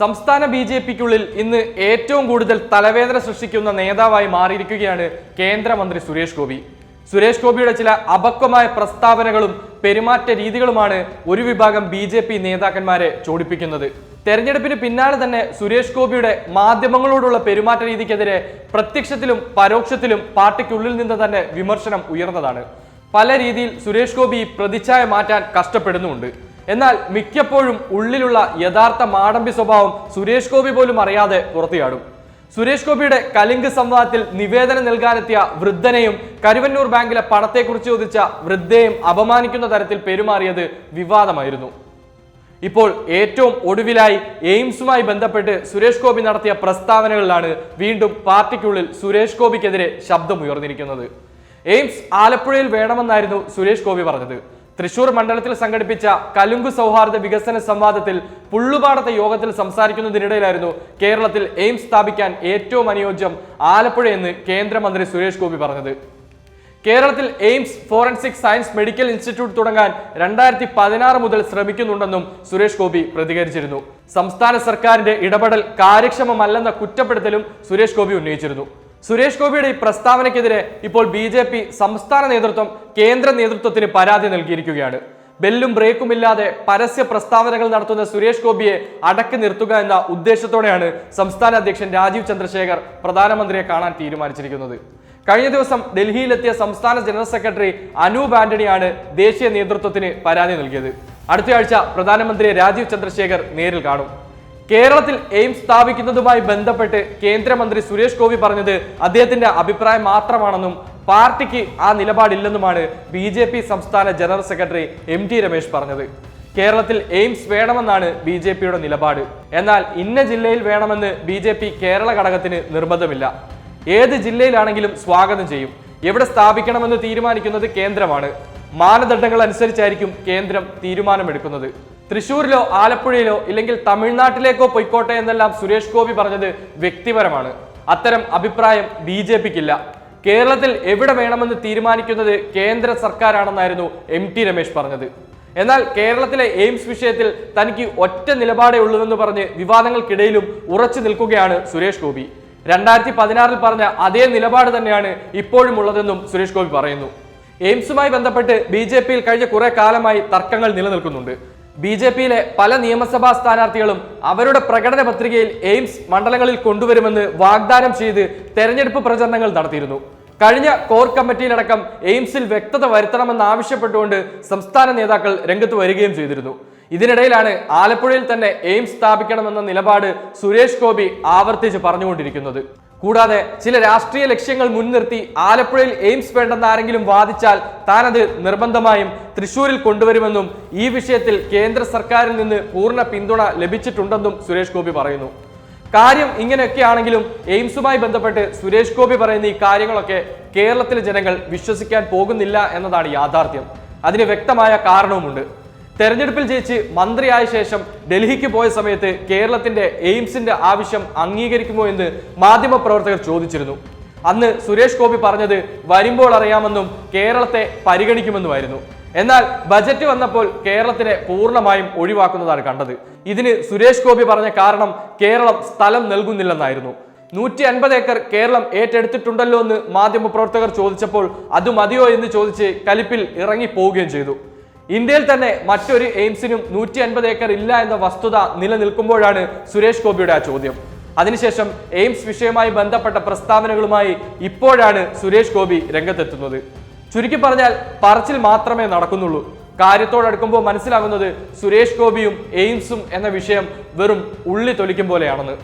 സംസ്ഥാന B J പിക്കുള്ളിൽ ഇന്ന് ഏറ്റവും കൂടുതൽ തലവേദന സൃഷ്ടിക്കുന്ന നേതാവായി മാറിയിരിക്കുകയാണ് കേന്ദ്രമന്ത്രി സുരേഷ് ഗോപി. സുരേഷ് ഗോപിയുടെ ചില അപക്വമായ പ്രസ്താവനകളും പെരുമാറ്റ രീതികളുമാണ് ഒരു വിഭാഗം ബി ജെ പി നേതാക്കന്മാരെ ചോടിപ്പിക്കുന്നത്. തെരഞ്ഞെടുപ്പിന് പിന്നാലെ തന്നെ സുരേഷ് ഗോപിയുടെ മാധ്യമങ്ങളോടുള്ള പെരുമാറ്റ രീതിക്കെതിരെ പ്രത്യക്ഷത്തിലും പരോക്ഷത്തിലും പാർട്ടിക്കുള്ളിൽ നിന്ന് തന്നെ വിമർശനം ഉയർന്നതാണ്. പല രീതിയിൽ സുരേഷ് ഗോപി പ്രതിച്ഛായ മാറ്റാൻ കഷ്ടപ്പെടുന്നുമുണ്ട്. എന്നാൽ മിക്കപ്പോഴും ഉള്ളിലുള്ള യഥാർത്ഥ മാടമ്പി സ്വഭാവം സുരേഷ് ഗോപി പോലും അറിയാതെ പുറത്തുചാടും. സുരേഷ് ഗോപിയുടെ കലിംഗ് സംവാദത്തിൽ നിവേദനം നൽകാനെത്തിയ വൃദ്ധനെയും കരുവന്നൂർ ബാങ്കിലെ പണത്തെക്കുറിച്ച് ചോദിച്ച വൃദ്ധയെയും അപമാനിക്കുന്ന തരത്തിൽ പെരുമാറിയത് വിവാദമായിരുന്നു. ഇപ്പോൾ ഏറ്റവും ഒടുവിലായി എയിംസുമായി ബന്ധപ്പെട്ട് സുരേഷ് ഗോപി നടത്തിയ പ്രസ്താവനകളിലാണ് വീണ്ടും പാർട്ടിക്കുള്ളിൽ സുരേഷ് ഗോപിക്കെതിരെ ശബ്ദമുയർന്നിരിക്കുന്നത്. എയിംസ് ആലപ്പുഴയിൽ വേണമെന്നായിരുന്നു സുരേഷ് ഗോപി പറഞ്ഞത്. തൃശൂർ മണ്ഡലത്തിൽ സംഘടിപ്പിച്ച കലുങ്കു സൗഹാർദ്ദ വികസന സംവാദത്തിൽ പുള്ളുപാടത്തെ യോഗത്തിൽ സംസാരിക്കുന്നതിനിടയിലായിരുന്നു കേരളത്തിൽ എയിംസ് സ്ഥാപിക്കാൻ ഏറ്റവും അനുയോജ്യം ആലപ്പുഴയെന്ന് കേന്ദ്രമന്ത്രി സുരേഷ് ഗോപി പറഞ്ഞത്. കേരളത്തിൽ AIIMS forensic science medical institute തുടങ്ങാൻ രണ്ടായിരത്തി പതിനാറ് മുതൽ ശ്രമിക്കുന്നുണ്ടെന്നും സുരേഷ് ഗോപി പ്രതികരിച്ചിരുന്നു. സംസ്ഥാന സർക്കാരിന്റെ ഇടപെടൽ കാര്യക്ഷമമല്ലെന്ന കുറ്റപ്പെടുത്തലും സുരേഷ് ഗോപി ഉന്നയിച്ചിരുന്നു. സുരേഷ് ഗോപിയുടെ ഈ പ്രസ്താവനയ്ക്കെതിരെ ഇപ്പോൾ ബി ജെ പി സംസ്ഥാന നേതൃത്വം കേന്ദ്ര നേതൃത്വത്തിന് പരാതി നൽകിയിരിക്കുകയാണ്. ബെല്ലും ബ്രേക്കും ഇല്ലാതെ പരസ്യ പ്രസ്താവനകൾ നടത്തുന്ന സുരേഷ് ഗോപിയെ അടക്കി നിർത്തുക എന്ന ഉദ്ദേശത്തോടെയാണ് സംസ്ഥാന അധ്യക്ഷൻ രാജീവ് ചന്ദ്രശേഖർ പ്രധാനമന്ത്രിയെ കാണാൻ തീരുമാനിച്ചിരിക്കുന്നത്. കഴിഞ്ഞ ദിവസം ഡൽഹിയിലെത്തിയ സംസ്ഥാന ജനറൽ സെക്രട്ടറി അനൂപ് ആന്റണിയാണ് ദേശീയ നേതൃത്വത്തിന് പരാതി നൽകിയത്. അടുത്തയാഴ്ച പ്രധാനമന്ത്രി രാജീവ് ചന്ദ്രശേഖർ നേരിൽ കാണും. കേരളത്തിൽ എയിംസ് സ്ഥാപിക്കുന്നതുമായി ബന്ധപ്പെട്ട് കേന്ദ്രമന്ത്രി സുരേഷ് ഗോപി പറഞ്ഞത് അദ്ദേഹത്തിന്റെ അഭിപ്രായം മാത്രമാണെന്നും പാർട്ടിക്ക് ആ നിലപാടില്ലെന്നുമാണ് ബി ജെ പി സംസ്ഥാന general secretary M T Ramesh പറഞ്ഞത്. കേരളത്തിൽ എയിംസ് വേണമെന്നാണ് ബി ജെ പിയുടെ നിലപാട്. എന്നാൽ ഇന്ന ജില്ലയിൽ വേണമെന്ന് ബി ജെ പി കേരള ഘടകത്തിന് നിർബന്ധമില്ല. ഏത് ജില്ലയിലാണെങ്കിലും സ്വാഗതം ചെയ്യും. എവിടെ സ്ഥാപിക്കണമെന്ന് തീരുമാനിക്കുന്നത് കേന്ദ്രമാണ്. മാനദണ്ഡങ്ങൾ അനുസരിച്ചായിരിക്കും കേന്ദ്രം തീരുമാനമെടുക്കുന്നത്. തൃശൂരിലോ ആലപ്പുഴയിലോ ഇല്ലെങ്കിൽ തമിഴ്നാട്ടിലേക്കോ പൊയ്ക്കോട്ടെ എന്നെല്ലാം സുരേഷ് ഗോപി പറഞ്ഞത് വ്യക്തിപരമാണ്. അത്തരം അഭിപ്രായം ബി ജെ പിക്കില്ല. കേരളത്തിൽ എവിടെ വേണമെന്ന് തീരുമാനിക്കുന്നത് കേന്ദ്ര സർക്കാരാണെന്നായിരുന്നു എം ടി രമേശ് പറഞ്ഞത്. എന്നാൽ കേരളത്തിലെ എയിംസ് വിഷയത്തിൽ തനിക്ക് ഒറ്റ നിലപാടേ ഉള്ളൂവെന്ന് പറഞ്ഞ് വിവാദങ്ങൾക്കിടയിലും ഉറച്ചു നിൽക്കുകയാണ് സുരേഷ് ഗോപി. രണ്ടായിരത്തി പതിനാറിൽ പറഞ്ഞ അതേ നിലപാട് തന്നെയാണ് ഇപ്പോഴും ഉള്ളതെന്നും സുരേഷ് ഗോപി പറയുന്നു. എയിംസുമായി ബന്ധപ്പെട്ട് ബി ജെ പിയിൽ കഴിഞ്ഞ കുറെ കാലമായി തർക്കങ്ങൾ നിലനിൽക്കുന്നുണ്ട്. ബി ജെ പിയിലെ പല നിയമസഭാ സ്ഥാനാർത്ഥികളും അവരുടെ പ്രകടന പത്രികയിൽ എയിംസ് മണ്ഡലങ്ങളിൽ കൊണ്ടുവരുമെന്ന് വാഗ്ദാനം ചെയ്ത് തെരഞ്ഞെടുപ്പ് പ്രചരണങ്ങൾ നടത്തിയിരുന്നു. കഴിഞ്ഞ കോർ കമ്മിറ്റിയിലടക്കം എയിംസിൽ വ്യക്തത വരുത്തണമെന്ന് ആവശ്യപ്പെട്ടുകൊണ്ട് സംസ്ഥാന നേതാക്കൾ രംഗത്ത് വരികയും ചെയ്തിരുന്നു. ഇതിനിടയിലാണ് ആലപ്പുഴയിൽ തന്നെ എയിംസ് സ്ഥാപിക്കണമെന്ന നിലപാട് സുരേഷ് ഗോപി ആവർത്തിച്ച് പറഞ്ഞുകൊണ്ടിരിക്കുന്നത്. കൂടാതെ ചില രാഷ്ട്രീയ ലക്ഷ്യങ്ങൾ മുൻനിർത്തി ആലപ്പുഴയിൽ എയിംസ് വേണ്ടെന്ന് ആരെങ്കിലും വാദിച്ചാൽ താനത് നിർബന്ധമായും തൃശൂരിൽ കൊണ്ടുവരുമെന്നും ഈ വിഷയത്തിൽ കേന്ദ്ര സർക്കാരിൽ നിന്ന് പൂർണ പിന്തുണ ലഭിച്ചിട്ടുണ്ടെന്നും സുരേഷ് ഗോപി പറയുന്നു. കാര്യം ഇങ്ങനെയൊക്കെയാണെങ്കിലും എയിംസുമായി ബന്ധപ്പെട്ട് സുരേഷ് ഗോപി പറയുന്ന ഈ കാര്യങ്ങളൊക്കെ കേരളത്തിലെ ജനങ്ങൾ വിശ്വസിക്കാൻ പോകുന്നില്ല എന്നതാണ് യാഥാർത്ഥ്യം. അതിന് വ്യക്തമായ കാരണവുമുണ്ട്. തെരഞ്ഞെടുപ്പിൽ ജയിച്ച് മന്ത്രിയായ ശേഷം ഡൽഹിക്ക് പോയ സമയത്ത് കേരളത്തിന്റെ എയിംസിന്റെ ആവശ്യം അംഗീകരിക്കുമോ എന്ന് മാധ്യമപ്രവർത്തകർ ചോദിച്ചിരുന്നു. അന്ന് സുരേഷ് ഗോപി പറഞ്ഞത് വരുമ്പോൾ അറിയാമെന്നും കേരളത്തെ പരിഗണിക്കുമെന്നുമായിരുന്നു. എന്നാൽ ബജറ്റ് വന്നപ്പോൾ കേരളത്തിനെ പൂർണമായും ഒഴിവാക്കുന്നതാണ് കണ്ടത്. ഇതിന് സുരേഷ് ഗോപി പറഞ്ഞ കാരണം കേരളം സ്ഥലം നൽകുന്നില്ലെന്നായിരുന്നു. നൂറ്റി അൻപത് ഏക്കർ കേരളം ഏറ്റെടുത്തിട്ടുണ്ടല്ലോ എന്ന് മാധ്യമപ്രവർത്തകർ ചോദിച്ചപ്പോൾ അത് മതിയോ എന്ന് ചോദിച്ച് കലിപ്പിൽ ഇറങ്ങി പോവുകയും ചെയ്തു. ഇന്ത്യയിൽ തന്നെ മറ്റൊരു എയിംസിനും നൂറ്റി അൻപത് ഏക്കർ ഇല്ല എന്ന വസ്തുത നിലനിൽക്കുമ്പോഴാണ് സുരേഷ് ഗോപിയുടെ ആ ചോദ്യം. അതിനുശേഷം എയിംസ് വിഷയവുമായി ബന്ധപ്പെട്ട പ്രസ്താവനകളുമായി ഇപ്പോഴാണ് സുരേഷ് ഗോപി രംഗത്തെത്തുന്നത്. ചുരുക്കി പറഞ്ഞാൽ പറച്ചിൽ മാത്രമേ നടക്കുന്നുള്ളൂ. കാര്യത്തോടടുക്കുമ്പോൾ മനസ്സിലാകുന്നത് സുരേഷ് ഗോപിയും എയിംസും എന്ന വിഷയം വെറും ഉള്ളി തൊലിക്കും പോലെയാണെന്ന്.